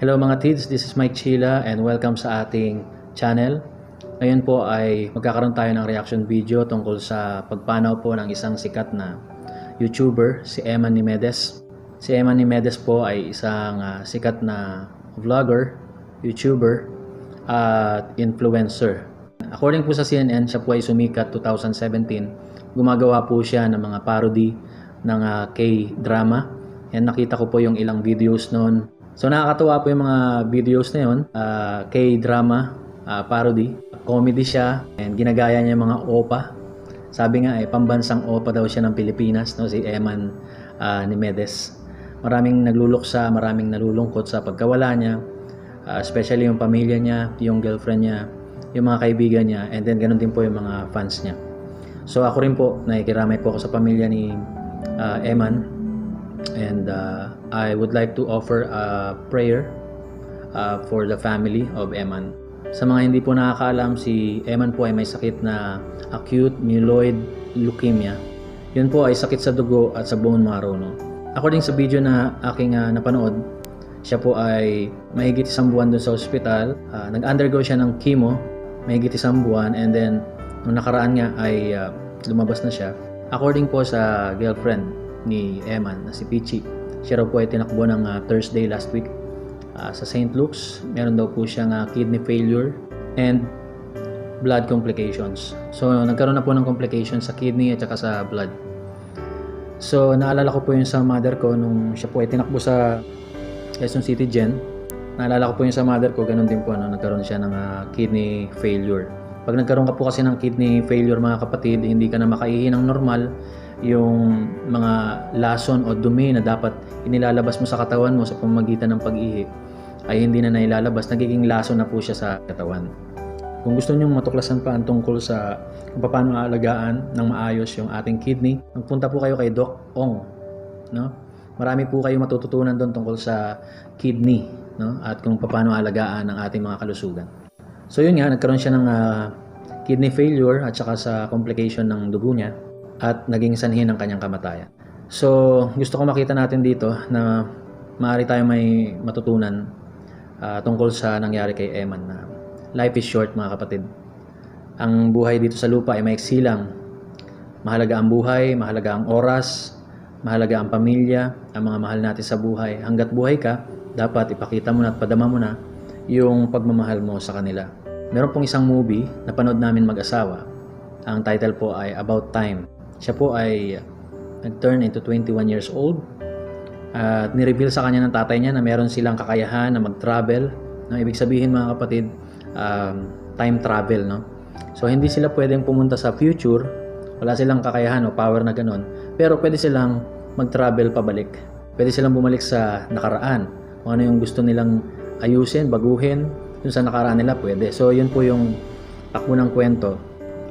Hello mga kids, this is Mike Chila and welcome sa ating channel. Ngayon po ay magkakaroon tayo ng reaction video tungkol sa pagpanaw po ng isang sikat na YouTuber, si Eman Nimedes. Si Eman Nimedes po ay isang ah, sikat na vlogger, YouTuber, at influencer. According po sa CNN, siya po ay sumikat 2017. Gumagawa po siya ng mga parody ng ah, K-drama. Yan nakita ko po yung ilang videos noon. So nakakatuwa po yung mga videos na yun. Ah, K-drama, ah, parody. Comedy siya and ginagaya niya yung mga opa. Sabi nga eh, pambansang opa daw siya ng Pilipinas, no? si Eman ah, Nimedes. Maraming nagluluksa, maraming nalulungkot sa pagkawala niya. Ah, especially yung pamilya niya, yung girlfriend niya, yung mga kaibigan niya, and then ganun din po yung mga fans niya. So ako rin po, nakikiramay po ako sa pamilya ni ah, Eman and uh, I would like to offer a prayer uh, for the family of Eman. Sa mga hindi po nakakaalam, si Eman po ay may sakit na acute myeloid leukemia. Yun po ay sakit sa dugo at sa bone marrow. No? According sa video na aking uh, napanood, siya po ay mahigit isang buwan doon sa ospital. Ah, nag-undergo siya ng chemo, mahigit isang buwan, and then nung nakaraan nga ay ah, lumabas na siya. According po sa girlfriend ni Eman na si Pichi, siya raw po ay tinakbo ng ah, Thursday last week ah, sa St. Luke's. Meron daw po siyang ah, kidney failure and blood complications. So nagkaroon na po ng complications sa kidney at saka sa blood. So naalala ko po yung sa mother ko nung siya po ay tinakbo sa Quezon City Gen. Naalala ko po yung sa mother ko, ganun din po, no, nagkaroon siya ng ah, kidney failure. Pag nagkaroon ka po kasi ng kidney failure mga kapatid, hindi ka na makaihi ng normal, yung mga lason o dumi na dapat inilalabas mo sa katawan mo sa pamamagitan ng pag-ihi ay hindi na nailalabas, nagiging lason na po siya sa katawan. Kung gusto niyo matuklasan pa ang tungkol sa kung paano aalagaan ng maayos yung ating kidney, magpunta po kayo kay Doc Ong. No? Marami po kayo matututunan doon tungkol sa kidney no? at kung paano alagaan ang ating mga kalusugan. So yun nga, nagkaroon siya ng ah, kidney failure at saka sa complication ng dugo niya at naging sanhi ng kanyang kamatayan. So gusto ko makita natin dito na maaari tayo may matutunan ah, tungkol sa nangyari kay Eman na life is short mga kapatid. Ang buhay dito sa lupa ay maiksi lang. Mahalaga ang buhay, mahalaga ang oras, mahalaga ang pamilya, ang mga mahal natin sa buhay. Hanggat buhay ka, dapat ipakita mo na at padama mo na yung pagmamahal mo sa kanila. Meron pong isang movie na panood namin mag-asawa. Ang title po ay About Time. Siya po ay nag-turn into 21 years old. At nireveal sa kanya ng tatay niya na meron silang kakayahan na mag-travel. No, ibig sabihin mga kapatid, um, time travel. No? So hindi sila pwedeng pumunta sa future, wala silang kakayahan o power na ganun, pero pwede silang mag-travel pabalik. Pwede silang bumalik sa nakaraan. Kung ano yung gusto nilang ayusin, baguhin, yung sa nakaraan nila pwede. So yun po yung takbo ng kwento.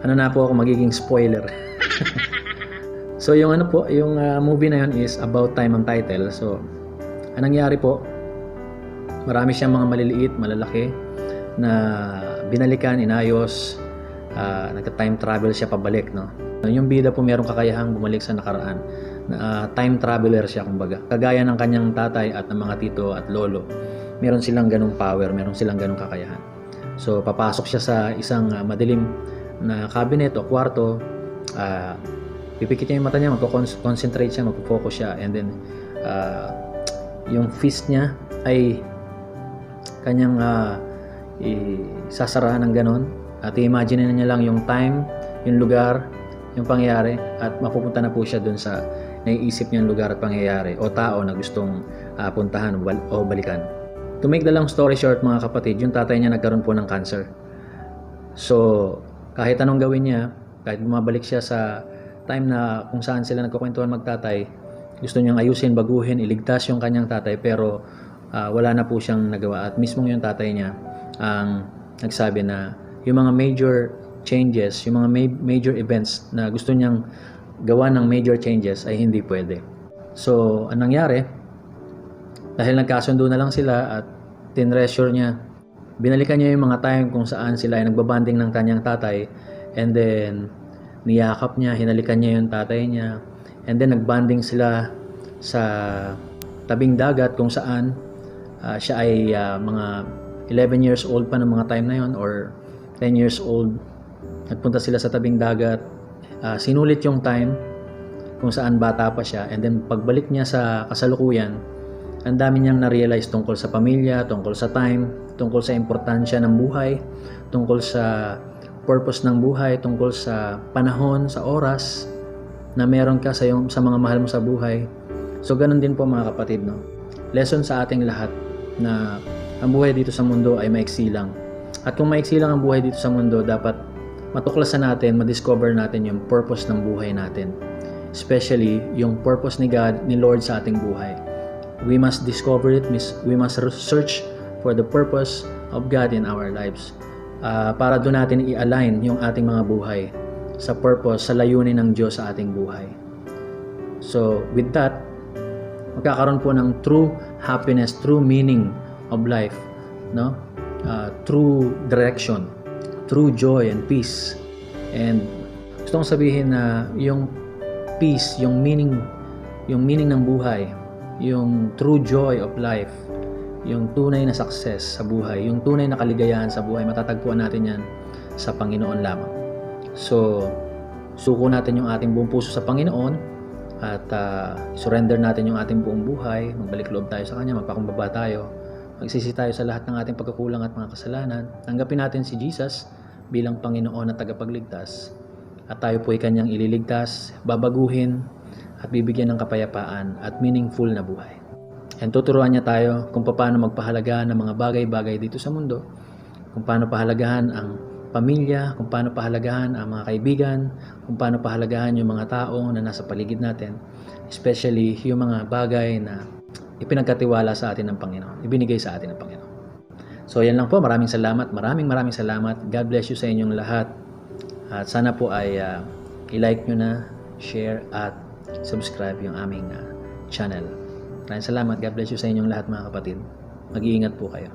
Ano na po ako magiging spoiler. so yung ano po, yung ah, movie na yun is About Time ang title. So anong nangyari po, marami siyang mga maliliit, malalaki na binalikan, inayos, ah, nagka-time travel siya pabalik, no? Yung bida po merong kakayahang bumalik sa nakaraan. Na, ah, time traveler siya, kumbaga. Kagaya ng kanyang tatay at ng mga tito at lolo. Meron silang ganong power, meron silang ganong kakayahan. So, papasok siya sa isang ah, madilim na cabinet o kwarto. ah, pipikit niya yung mata niya, magko-concentrate siya, magpo-focus siya, and then ah, yung fist niya ay kanyang ah, isasarahan ng ganon at i-imagine na niya lang yung time, yung lugar, yung pangyayari at mapupunta na po siya dun sa naiisip niyang lugar at pangyayari o tao na gustong ah, puntahan o o balikan. To make the long story short mga kapatid, yung tatay niya nagkaroon po ng cancer. So, kahit anong gawin niya, kahit bumabalik siya sa time na kung saan sila nagkukwentuhan magtatay, gusto niyang ayusin, baguhin, iligtas yung kanyang tatay pero ah, wala na po siyang nagawa at mismo yung tatay niya ang nagsabi na yung mga major changes, yung mga ma- major events na gusto niyang gawa ng major changes ay hindi pwede. So, anong nangyari? Dahil nagkasundo na lang sila at tinreasure niya, binalikan niya yung mga time kung saan sila ay nagbabanding ng kanyang tatay and then niyakap niya, hinalikan niya yung tatay niya and then nagbanding sila sa tabing dagat kung saan Ah, siya ay ah, mga 11 years old pa ng mga time na yon or 10 years old. Nagpunta sila sa tabing dagat. Ah, sinulit yung time kung saan bata pa siya and then pagbalik niya sa kasalukuyan, ang dami niyang na-realize tungkol sa pamilya, tungkol sa time, tungkol sa importansya ng buhay, tungkol sa purpose ng buhay, tungkol sa panahon, sa oras na meron ka sa, yung, sa mga mahal mo sa buhay. So ganun din po mga kapatid, no? Lesson sa ating lahat na ang buhay dito sa mundo ay maiksi lang. At kung maiksi lang ang buhay dito sa mundo, dapat matuklasan natin, madiscover natin yung purpose ng buhay natin. Especially yung purpose ni God, ni Lord sa ating buhay. We must discover it, we must search for the purpose of God in our lives. Ah, para doon natin i-align yung ating mga buhay sa purpose, sa layunin ng Diyos sa ating buhay. So, with that, magkakaroon po ng true happiness, true meaning of life, no? Uh, true direction, true joy and peace. And gusto kong sabihin na yung peace, yung meaning, yung meaning ng buhay, yung true joy of life, yung tunay na success sa buhay, yung tunay na kaligayahan sa buhay, matatagpuan natin yan sa Panginoon lamang. So, suko natin yung ating buong puso sa Panginoon at ah, surrender natin yung ating buong buhay, magbalik loob tayo sa Kanya, magpakumbaba tayo, magsisi tayo sa lahat ng ating pagkakulang at mga kasalanan, tanggapin natin si Jesus bilang Panginoon at tagapagligtas at tayo po ay Kanyang ililigtas, babaguhin at bibigyan ng kapayapaan at meaningful na buhay. And tuturuan niya tayo kung paano magpahalaga ng mga bagay-bagay dito sa mundo, kung paano pahalagahan ang pamilya, kung paano pahalagahan ang mga kaibigan, kung paano pahalagahan yung mga tao na nasa paligid natin, especially yung mga bagay na ipinagkatiwala sa atin ng Panginoon, ibinigay sa atin ng Panginoon. So yan lang po, maraming salamat, maraming maraming salamat. God bless you sa inyong lahat. At sana po ay ah, i-like nyo na, share at subscribe yung aming ah, channel. Maraming salamat. God bless you sa inyong lahat mga kapatid. Mag-iingat po kayo.